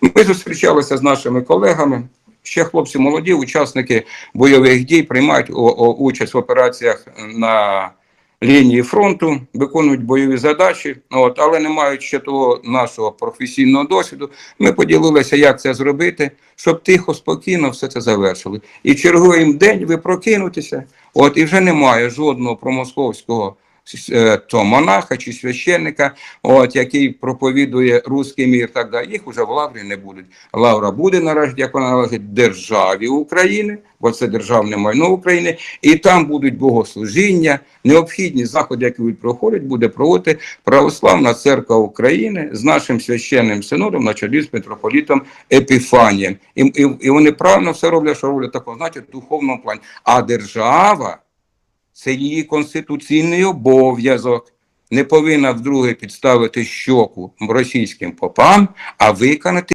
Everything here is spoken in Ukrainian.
Ми зустрічалися з нашими колегами. Ще хлопці молоді, учасники бойових дій приймають участь в операціях на лінії фронту, виконують бойові задачі, от, але не мають ще того нашого професійного досвіду. Ми поділилися, як це зробити, щоб тихо, спокійно все це завершили. І черговий день ви прокинутеся, от і вже немає жодного промосковського то монаха чи священника, от який проповідує руський мір. Так далі. Їх уже в лаврі не будуть. Лавра буде наразі, як вона належить державі України, бо це державне майно України, і там будуть богослужіння, необхідні заходи, які проходити, буде проводити Православна Церква України з нашим священним синодом на чолі з митрополітом Епіфанієм. І, і, і вони правильно все роблять, що роблять такого, значить, в духовному плані. А держава це її конституційний обов'язок. Не повинна вдруге підставити щоку російським попам, а виконати